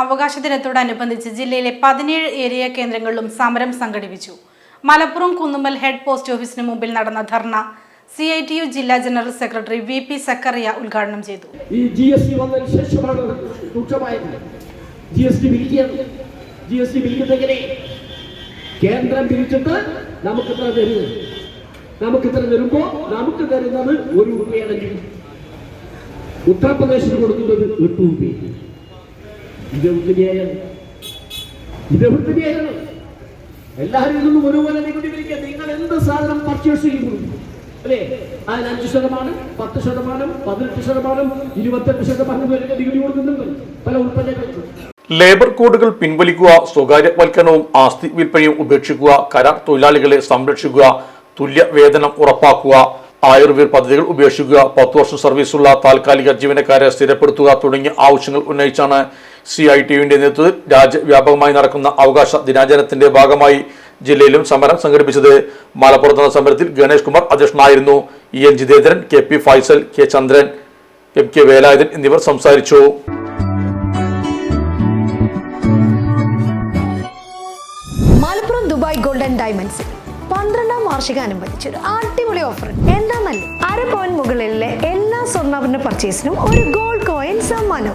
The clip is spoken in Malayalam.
അവകാശ ദിനത്തോടനുബന്ധിച്ച് ജില്ലയിലെ പതിനേഴ് ഏരിയ കേന്ദ്രങ്ങളിലും സമരം സംഘടിപ്പിച്ചു. മലപ്പുറം കുന്നുമ്മൽ ഹെഡ് പോസ്റ്റ് ഓഫീസിന് മുമ്പിൽ നടന്ന ധർണ സി ഐ ടി യു ജില്ലാ general secretary V P Zakariya ഉദ്ഘാടനം ചെയ്തു. ഈ ജി എസ് ടി വന്നതിന് ശേഷമാണ് രൂക്ഷമായത്. ജി എസ് ടി കേന്ദ്രം പിരിച്ചിട്ട് നമുക്ക് ഇത്ര തരുന്നു നമുക്ക് ഇത്ര തരുമ്പോ നമുക്ക് തരുന്നത് ഒരു രൂപയാണെങ്കിൽ ഉത്തർപ്രദേശിന് കൊടുക്കുന്നത് എട്ട് രൂപ ന്യായം. ഇത് എല്ലാവരും ഇതൊന്നും ഒരുപോലെ നികുതി പിരിക്കുക നിങ്ങൾ എന്ത് സാധനം പർച്ചേസ് ചെയ്യുന്നു അല്ലേ? അതിന് അഞ്ച് ശതമാനം പത്ത് ശതമാനം പതിനെട്ട് ശതമാനം ഇരുപത്തെട്ട് ശതമാനം വരെ നികുതി കൊടുക്കുന്നുണ്ട് പല ഉൽപ്പന്നങ്ങൾക്ക്. ലേബർ കോഡുകൾ പിൻവലിക്കുക സ്വകാര്യവൽക്കരണവും ആസ്തി വിൽപ്പനയും ഉപേക്ഷിക്കുക കരാർ തൊഴിലാളികളെ സംരക്ഷിക്കുക തുല്യ വേതനം ഉറപ്പാക്കുക ആയുർവേദ പദ്ധതികൾ ഉപേക്ഷിക്കുക പത്ത് വർഷം സർവീസുള്ള താൽക്കാലിക ജീവനക്കാരെ സ്ഥിരപ്പെടുത്തുക തുടങ്ങിയ ആവശ്യങ്ങൾ ഉന്നയിച്ചാണ് സി ഐ ടി യുവിന്റെ നേതൃത്വത്തിൽ രാജ്യവ്യാപകമായി നടക്കുന്ന അവകാശ ദിനാചരണത്തിന്റെ ഭാഗമായി ജില്ലയിലും സമരം സംഘടിപ്പിച്ചത് മലപ്പുറത്ത് നടന്ന സമരത്തിൽ ഗണേഷ് കുമാർ അധ്യക്ഷനായിരുന്നു. E. N. Jithendran K. P. Faisal K. Chandran M. K. Velayudhan എന്നിവർ സംസാരിച്ചു. മലപ്പുറം ദുബായ് ഗോൾഡൻ ഡയമണ്ട്സ് പന്ത്രണ്ടാം വാർഷികം അനുബന്ധിച്ച് ഒരു അടിപൊളി ഓഫർ. എന്താന്നല്ലേ അര പോയിന്റ് മുകളിലെ എല്ലാ സ്വർണാഭരണ പർച്ചേസിനും ഒരു ഗോൾഡ് കോയിൻ സമ്മാനം.